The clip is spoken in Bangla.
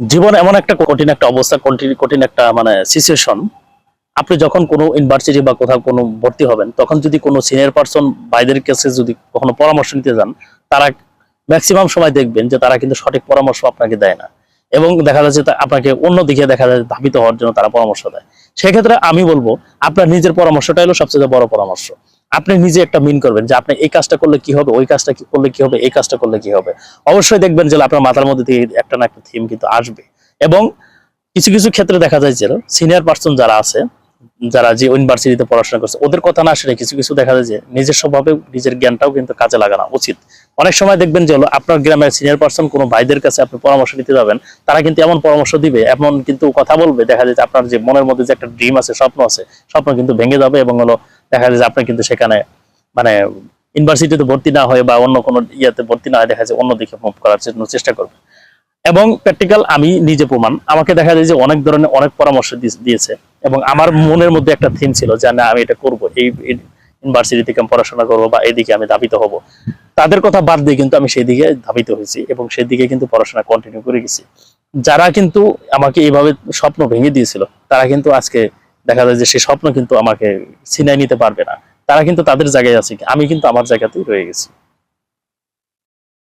জীবন এমন একটা কঠিন একটা অবস্থা, কঠিন একটা মানে সিচুয়েশন আপনি যখন কোনো ইউনিভার্সিটি বা কোথাও কোনো ভর্তি হবেন, তখন যদি কোনো সিনিয়র পার্সন ভাইদের কাছে যদি কখনো পরামর্শ নিতে যান, তারা ম্যাক্সিমাম সময় দেখবেন যে তারা কিন্তু সঠিক পরামর্শ আপনাকে দেয় না। এবং দেখা যাচ্ছে আপনাকে অন্য দিকে দেখা যায় ধাবিত হওয়ার জন্য তারা পরামর্শ দেয়। সেক্ষেত্রে আমি বলব, আপনার নিজের পরামর্শটা হলো সবচেয়ে বড় পরামর্শ। আপনি নিজে একটা মিন করবেন যে আপনি এই কাজটা করলে কি হবে, ওই কাজটা করলে কি হবে, এই কাজটা করলে কি হবে। অবশ্যই দেখবেন যে আপনার মাথার মধ্যে থেকে একটা না একটা থিম কিন্তু আসবে। এবং কিছু কিছু ক্ষেত্রে দেখা যায় যে সিনিয়র পার্সন যারা আছে, যারা যে ইউনিভার্সিটিতে পড়াশোনা করছে, ওদের কথা না শুনে কিছু কিছু দেখা যায় যে নিজের স্বভাবে নিজের জ্ঞানটাও কিন্তু কাজে লাগানো উচিত। অনেক সময় দেখবেন যে হলো আপনার গ্রামের সিনিয়র পার্সন কোনো ভাইদের কাছে আপনি পরামর্শ নিতে যাবেন, তারা কিন্তু এমন পরামর্শ দিবে, এমন কিন্তু কথা বলবে। দেখা যায় যে আপনার যে মনের মধ্যে যে একটা ড্রিম আছে, স্বপ্ন আছে, স্বপ্ন কিন্তু ভেঙে যাবে এবং হলো দেখা যায় যে আপনি কিন্তু সেখানে মানে ইউনিভার্সিটিতে ভর্তি না হয়ে বা অন্য কোনো ইয়াতে ভর্তি না হয়ে দেখা যায় অন্যদিকে মুভ করার জন্য চেষ্টা করবে। এবং প্র্যাকটিক্যাল আমি নিজে প্রমাণ, আমাকে দেখা যায় যে অনেক ধরনের অনেক পরামর্শ দিয়েছে এবং আমার মনের মধ্যে একটা থিম ছিল যে না, আমি এটা করব, এই ইউনিভার্সিটি থেকে আমি পড়াশোনা করব বা এইদিকে আমি ধাবিত হব। তাদের কথা বাদ দিয়ে কিন্তু আমি সেই দিকে ধাবিত হয়েছি এবং সেই দিকে কিন্তু পড়াশোনা কন্টিনিউ করে গেছি। যারা কিন্তু আমাকে এইভাবে স্বপ্ন ভেঙে দিয়েছিল, তারা কিন্তু আজকে দেখা যায় যে সেই স্বপ্ন কিন্তু আমাকে ছিনাই নিতে পারবে না। তারা কিন্তু তাদের জায়গায় আছে আমি কিন্তু আমার জায়গাতেই রয়ে গেছি।